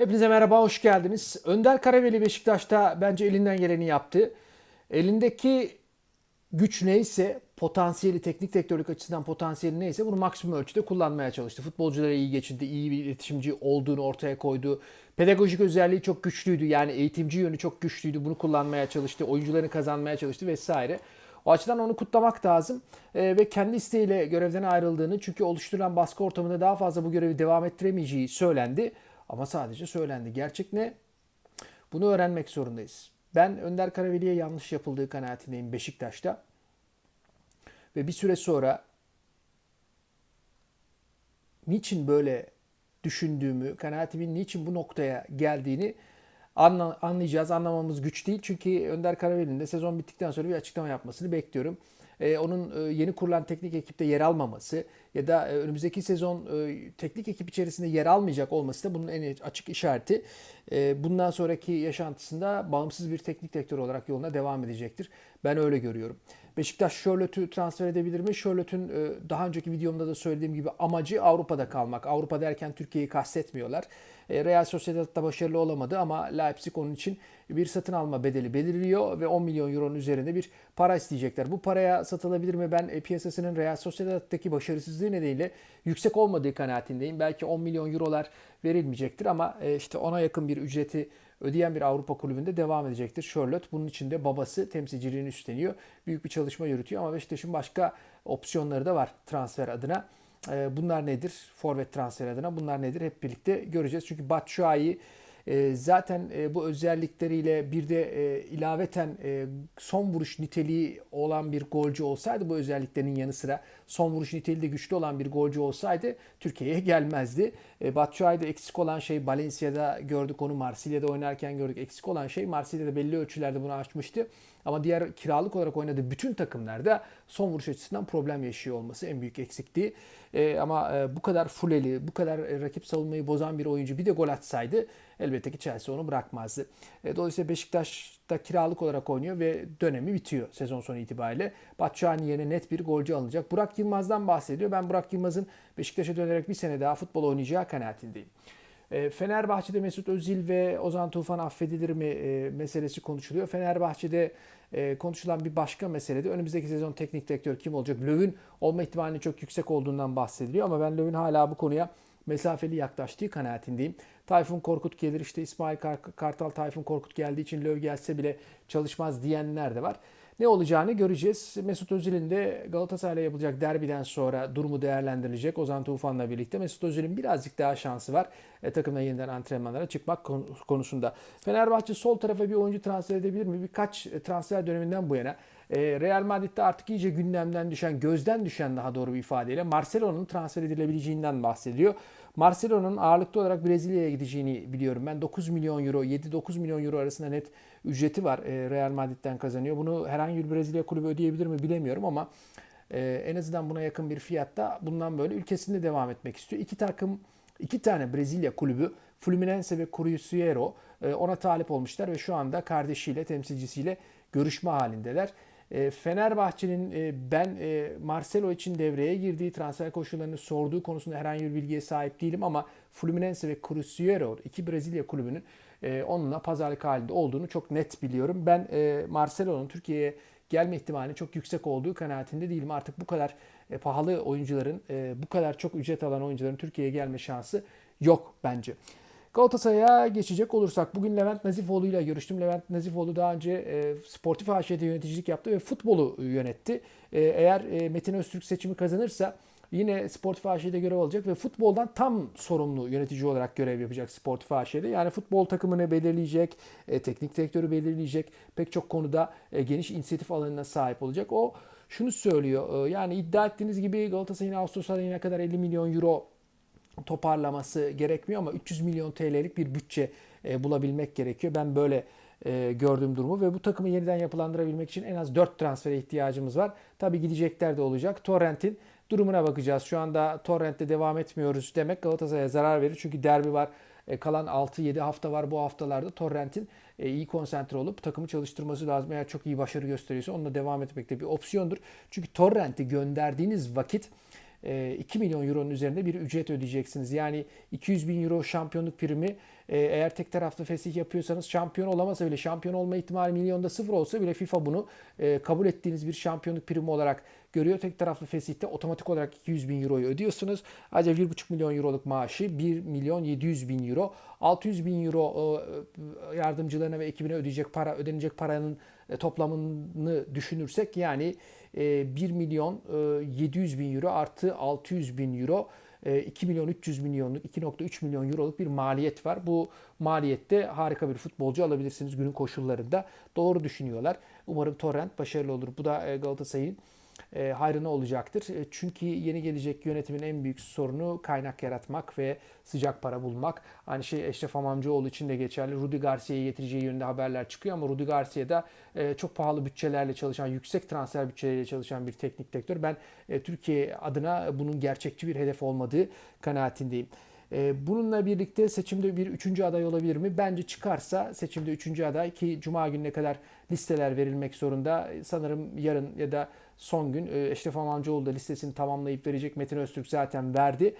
Hepinize merhaba, hoş geldiniz. Önder Karaveli Beşiktaş'ta bence elinden geleni yaptı. Elindeki güç neyse, potansiyeli, teknik direktörlük açısından potansiyeli neyse bunu maksimum ölçüde kullanmaya çalıştı. Futbolculara iyi geçindi, iyi bir iletişimci olduğunu ortaya koydu. Pedagojik özelliği çok güçlüydü, yani eğitimci yönü çok güçlüydü. Bunu kullanmaya çalıştı, oyuncularını kazanmaya çalıştı vesaire. O açıdan onu kutlamak lazım Ee, ve kendi isteğiyle görevden ayrıldığını çünkü oluşturulan baskı ortamında daha fazla bu görevi devam ettiremeyeceği söylendi. Ama sadece söylendi. Gerçek ne? Bunu öğrenmek zorundayız. Ben Önder Karaveli'ye yanlış yapıldığı kanaatindeyim Beşiktaş'ta. Ve bir süre sonra niçin böyle düşündüğümü, kanaatimin niçin bu noktaya geldiğini anla- anlayacağız. Anlamamız güç değil. Çünkü Önder Karaveli'nin de sezon bittikten sonra bir açıklama yapmasını bekliyorum. Ee, onun e, yeni kurulan teknik ekipte yer almaması ya da e, önümüzdeki sezon e, teknik ekip içerisinde yer almayacak olması da bunun en açık işareti. E, bundan sonraki yaşantısında bağımsız bir teknik direktör olarak yoluna devam edecektir. Ben öyle görüyorum. Beşiktaş Charlotte'u transfer edebilir mi? Charlotte'un e, daha önceki videomda da söylediğim gibi amacı Avrupa'da kalmak. Avrupa derken Türkiye'yi kastetmiyorlar. Real Sociedad'da başarılı olamadı ama Leipzig onun için bir satın alma bedeli belirliyor ve 10 milyon euronun üzerinde bir para isteyecekler. Bu paraya satılabilir mi? Ben piyasasının Real Sociedad'daki başarısızlığı nedeniyle yüksek olmadığı kanaatindeyim. Belki 10 milyon eurolar verilmeyecektir ama e, işte ona yakın bir ücreti ödeyen bir Avrupa kulübünde devam edecektir. Charlotte bunun için de babası temsilciliğini üstleniyor. Büyük bir çalışma yürütüyor ama Beşiktaş'ın başka opsiyonları da var transfer adına. E, Bunlar nedir? Forvet transfer adına bunlar nedir? Hep birlikte göreceğiz. Çünkü Batshuayi e, zaten e, bu özellikleriyle bir de e, ilaveten e, son vuruş niteliği olan bir golcü olsaydı bu özelliklerinin yanı sıra son vuruş niteliği de güçlü olan bir golcü olsaydı Türkiye'ye gelmezdi. E, Batshuayi'de eksik olan şey Valencia'da gördük onu Marsilya'da oynarken gördük. Eksik olan şey Marsilya'da belli ölçülerde bunu aşmıştı. Ama diğer kiralık olarak oynadığı bütün takımlarda son vuruş açısından problem yaşıyor olması en büyük eksikliği. E, ama e, bu kadar fuleli, bu kadar e, rakip savunmayı bozan bir oyuncu bir de gol atsaydı elbette ki Chelsea onu bırakmazdı. E, dolayısıyla Beşiktaş'ta kiralık olarak oynuyor ve dönemi bitiyor sezon sonu itibariyle. Batshuayi'nin yerine net bir golcü alınacak. Burak Yılmaz'dan bahsediyor. Ben Burak Yılmaz'ın Beşiktaş'a dönerek bir sene daha futbol oynayacağı kanaatindeyim. E, Fenerbahçe'de Mesut Özil ve Ozan Tufan affedilir mi e, meselesi konuşuluyor. Fenerbahçe'de e, konuşulan bir başka mesele de önümüzdeki sezon teknik direktör kim olacak? Löw'ün olma ihtimalinin çok yüksek olduğundan bahsediliyor ama ben Löw'ün hala bu konuya mesafeli yaklaştığı kanaatindeyim. Tayfun Korkut gelir işte İsmail Kar- Kartal Tayfun Korkut geldiği için Löw gelse bile çalışmaz diyenler de var. Ne olacağını göreceğiz. Mesut Özil'in de Galatasaray'la yapılacak derbiden sonra durumu değerlendirilecek. Ozan Tufan'la birlikte Mesut Özil'in birazcık daha şansı var. E, takımla yeniden antrenmanlara çıkmak kon- konusunda. Fenerbahçe sol tarafa bir oyuncu transfer edebilir mi? Birkaç e, transfer döneminden bu yana e, Real Madrid'de artık iyice gündemden düşen, gözden düşen daha doğru bir ifadeyle Marcelo'nun transfer edilebileceğinden bahsediyor. Marcelo'nun ağırlıklı olarak Brezilya'ya gideceğini biliyorum. Ben 9 milyon euro, 7-9 milyon euro arasında net ücreti var e, Real Madrid'den kazanıyor. Bunu herhangi bir Brezilya kulübü ödeyebilir mi bilemiyorum ama e, en azından buna yakın bir fiyatta bundan böyle ülkesinde devam etmek istiyor. İki takım, iki tane Brezilya kulübü Fluminense ve Cruzeiro e, ona talip olmuşlar ve şu anda kardeşiyle, temsilcisiyle görüşme halindeler. E, Fenerbahçe'nin e, ben e, Marcelo için devreye girdiği transfer koşullarını sorduğu konusunda herhangi bir bilgiye sahip değilim ama Fluminense ve Cruzeiro iki Brezilya kulübünün onunla pazarlık halinde olduğunu çok net biliyorum. Ben Marcelo'nun Türkiye'ye gelme ihtimali çok yüksek olduğu kanaatinde değilim. Artık bu kadar pahalı oyuncuların, bu kadar çok ücret alan oyuncuların Türkiye'ye gelme şansı yok bence. Galatasaray'a geçecek olursak bugün Levent Nazifoğlu ile görüştüm. Levent Nazifoğlu daha önce e, Sportif AŞ'de yöneticilik yaptı ve futbolu yönetti. E, eğer e, Metin Öztürk seçimi kazanırsa yine Sportif AŞ'de görev alacak ve futboldan tam sorumlu yönetici olarak görev yapacak Sportif AŞ'de. Yani futbol takımını belirleyecek, e, teknik direktörü belirleyecek, pek çok konuda e, geniş inisiyatif alanına sahip olacak. O şunu söylüyor, e, yani iddia ettiğiniz gibi Galatasaray'ın Ağustos ayına kadar 50 milyon euro toparlaması gerekmiyor ama 300 milyon TL'lik bir bütçe e, bulabilmek gerekiyor. Ben böyle e, gördüğüm durumu ve bu takımı yeniden yapılandırabilmek için en az 4 transfere ihtiyacımız var. Tabi gidecekler de olacak. Torrent'in durumuna bakacağız. Şu anda Torrent'te devam etmiyoruz demek Galatasaray'a zarar verir. Çünkü derbi var. E, kalan 6-7 hafta var bu haftalarda Torrent'in iyi konsantre olup takımı çalıştırması lazım. Eğer çok iyi başarı gösteriyorsa onunla devam etmek de bir opsiyondur. Çünkü Torrent'i gönderdiğiniz vakit 2 milyon euronun üzerinde bir ücret ödeyeceksiniz. Yani 200 bin euro şampiyonluk primi e, eğer tek taraflı fesih yapıyorsanız şampiyon olamasa bile şampiyon olma ihtimali milyonda sıfır olsa bile FIFA bunu e, kabul ettiğiniz bir şampiyonluk primi olarak görüyor. Tek taraflı fesihte otomatik olarak 200 bin euroyu ödüyorsunuz. Ayrıca 1,5 milyon euroluk maaşı 1 milyon 700 bin euro. 600 bin euro e, yardımcılarına ve ekibine ödeyecek para, ödenecek paranın e, toplamını düşünürsek yani 1 milyon 700 bin euro artı 600 bin euro 2 milyon 300 milyonluk 2.3 milyon euroluk bir maliyet var. Bu maliyette harika bir futbolcu alabilirsiniz günün koşullarında. Doğru düşünüyorlar. Umarım Torrent başarılı olur. Bu da Galatasaray'ın e, hayrına olacaktır. E, çünkü yeni gelecek yönetimin en büyük sorunu kaynak yaratmak ve sıcak para bulmak. Aynı şey Eşref Amamcıoğlu için de geçerli. Rudi Garcia'yı getireceği yönünde haberler çıkıyor ama Rudi Garcia da e, çok pahalı bütçelerle çalışan, yüksek transfer bütçeleriyle çalışan bir teknik direktör. Ben Türkiye adına bunun gerçekçi bir hedef olmadığı kanaatindeyim. Bununla birlikte seçimde bir üçüncü aday olabilir mi? Bence çıkarsa seçimde üçüncü aday ki Cuma gününe kadar listeler verilmek zorunda. Sanırım yarın ya da son gün e, Eşref Amancıoğlu da listesini tamamlayıp verecek. Metin Öztürk zaten verdi.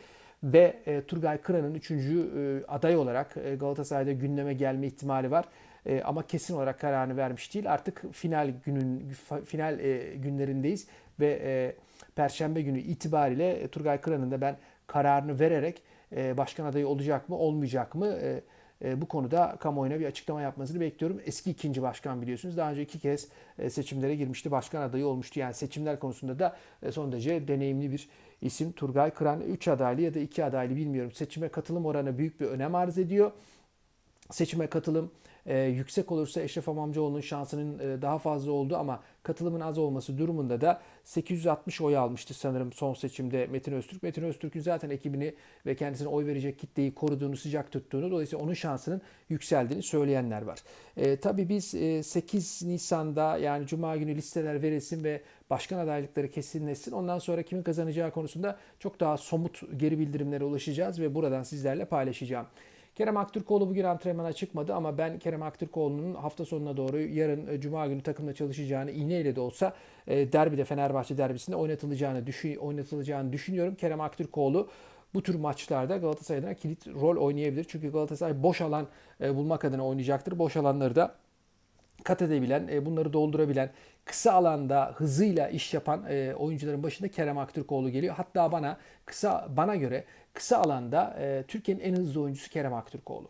Ve e, Turgay Kıran'ın üçüncü e, aday olarak e, Galatasaray'da gündeme gelme ihtimali var. E, ama kesin olarak kararını vermiş değil. Artık final günün final e, günlerindeyiz ve e, Perşembe günü itibariyle e, Turgay Kıran'ın da ben kararını vererek e, başkan adayı olacak mı olmayacak mı e, bu konuda kamuoyuna bir açıklama yapmasını bekliyorum. Eski ikinci başkan biliyorsunuz. Daha önce iki kez e, seçimlere girmişti. Başkan adayı olmuştu. Yani seçimler konusunda da e, son derece deneyimli bir isim Turgay Kıran. 3 adaylı ya da 2 adaylı bilmiyorum. Seçime katılım oranı büyük bir önem arz ediyor. Seçime katılım e, yüksek olursa Eşref Amamcıoğlu'nun şansının e, daha fazla olduğu ama katılımın az olması durumunda da 860 oy almıştı sanırım son seçimde Metin Öztürk. Metin Öztürk'ün zaten ekibini ve kendisine oy verecek kitleyi koruduğunu, sıcak tuttuğunu dolayısıyla onun şansının yükseldiğini söyleyenler var. E, tabii biz e, 8 Nisan'da yani Cuma günü listeler verilsin ve başkan adaylıkları kesinleşsin. Ondan sonra kimin kazanacağı konusunda çok daha somut geri bildirimlere ulaşacağız ve buradan sizlerle paylaşacağım. Kerem Aktürkoğlu bugün antrenmana çıkmadı ama ben Kerem Aktürkoğlu'nun hafta sonuna doğru yarın e, Cuma günü takımda çalışacağını iğneyle de olsa e, derbide Fenerbahçe derbisinde oynatılacağını, düşün, oynatılacağını düşünüyorum. Kerem Aktürkoğlu bu tür maçlarda Galatasaray'dan kilit rol oynayabilir. Çünkü Galatasaray boş alan e, bulmak adına oynayacaktır. Boş alanları da kat edebilen, bunları doldurabilen, kısa alanda hızıyla iş yapan oyuncuların başında Kerem Aktürkoğlu geliyor. Hatta bana kısa bana göre kısa alanda Türkiye'nin en hızlı oyuncusu Kerem Aktürkoğlu.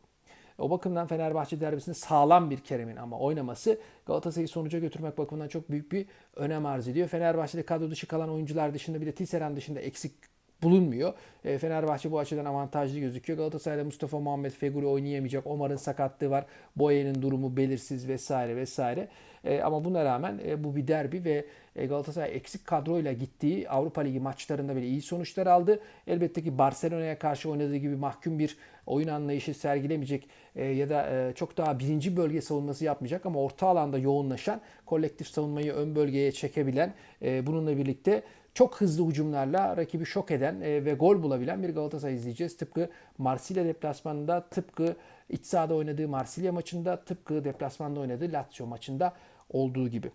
O bakımdan Fenerbahçe derbisinde sağlam bir Kerem'in ama oynaması Galatasaray'ı sonuca götürmek bakımından çok büyük bir önem arz ediyor. Fenerbahçe'de kadro dışı kalan oyuncular dışında bir de Tisserand dışında eksik bulunmuyor. E, Fenerbahçe bu açıdan avantajlı gözüküyor. Galatasaray'da Mustafa Muhammed Feguli oynayamayacak. Omar'ın sakatlığı var. Boye'nin durumu belirsiz vesaire vesaire. E, ama buna rağmen e, bu bir derbi ve e, Galatasaray eksik kadroyla gittiği Avrupa Ligi maçlarında bile iyi sonuçlar aldı. Elbette ki Barcelona'ya karşı oynadığı gibi mahkum bir oyun anlayışı sergilemeyecek e, ya da e, çok daha birinci bölge savunması yapmayacak ama orta alanda yoğunlaşan, kolektif savunmayı ön bölgeye çekebilen e, bununla birlikte çok hızlı hücumlarla rakibi şok eden e, ve gol bulabilen bir Galatasaray izleyeceğiz. Tıpkı Marsilya deplasmanında, tıpkı iç sahada oynadığı Marsilya maçında, tıpkı deplasmanda oynadığı Lazio maçında olduğu gibi.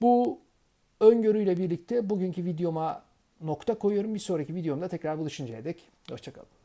Bu öngörüyle birlikte bugünkü videoma nokta koyuyorum. Bir sonraki videomda tekrar buluşuncaya dek. Hoşçakalın.